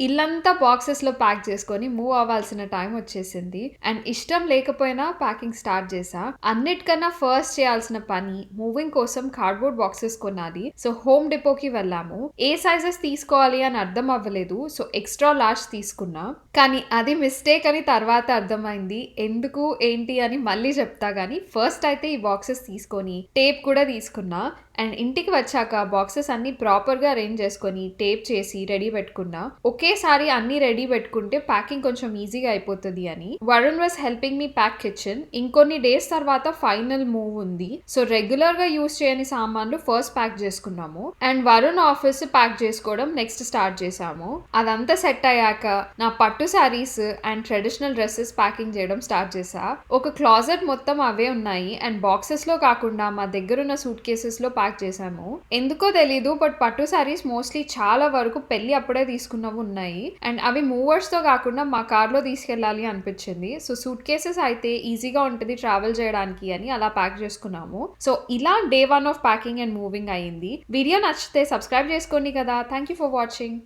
ఇల్లంతా బాక్సెస్‌లో ప్యాక్ చేసుకొని మూవ్ అవ్వాల్సిన టైం వచ్చేసింది. అండ్ ఇష్టం లేకపోయినా ప్యాకింగ్ స్టార్ట్ చేసా అన్నిటికన్నా ఫస్ట్ చేయాల్సిన పని మూవింగ్ కోసం కార్డ్‌బోర్డ్ బాక్సెస్ కొనాలి. సో హోమ్ డిపోకి వెళ్ళాము. ఏ సైజెస్ తీసుకోవాలి అని అర్థం అవ్వలేదు. సో ఎక్స్ట్రా లార్జ్ తీసుకున్నా. కానీ అది మిస్టేక్ అని తర్వాత అర్థమైంది. ఎందుకు ఏంటి అని మళ్ళీ చెప్తా గానీ ఫస్ట్ అయితే ఈ బాక్సెస్ తీసుకొని టేప్ కూడా తీసుకున్నా. అండ్ ఇంటికి వచ్చాక బాక్సెస్ అన్నీ ప్రాపర్‌గా అరేంజ్ చేసుకొని టేప్ చేసి రెడీ పెట్టుకున్నా. ఒకేసారి అన్నీ రెడీ పెట్టుకుంటే ప్యాకింగ్ కొంచెం ఈజీగా అయిపోతుంది అని. Varun was helping me pack kitchen. ఇంకొన్ని డేస్ తర్వాత ఫైనల్ మూవ్ ఉంది. సో రెగ్యులర్‌గా యూజ్ చేయని సామాన్లు ఫస్ట్ ప్యాక్ చేసుకున్నాము. అండ్ వరుణ్ ఆఫీస్ ప్యాక్ చేసుకోవడం నెక్స్ట్ స్టార్ట్ చేశాము. అదంతా సెట్ అయ్యాక నా pattu saris and traditional dresses packing చేయడం స్టార్ట్ చేసా ఒక క్లాజెట్ మొత్తం అవే ఉన్నాయి. అండ్ బాక్సెస్‌లో కాకుండా మా దగ్గరున్న సూట్ కేసెస్‌లో ప్యాక్ ప్యాక్ చేశాము. ఎందుకో తెలీదు బట్ పట్టు శారీస్ మోస్ట్‌లీ చాలా వరకు పెళ్ళి అప్పుడే తీసుకున్నవి ఉన్నాయి. అండ్ అవి మూవర్స్‌తో కాకుండా మా కార్‌లో తీసుకెళ్ళాలి అనిపించింది. సో సూట్ కేసెస్ అయితే ఈజీగా ఉంటది ట్రావెల్ చేయడానికి అని అలా ప్యాక్ చేసుకున్నాము. సో ఇలా day one of packing and moving అయింది. వీడియో నచ్చితే సబ్స్క్రైబ్ చేసుకోండి కదా! Thank you for watching.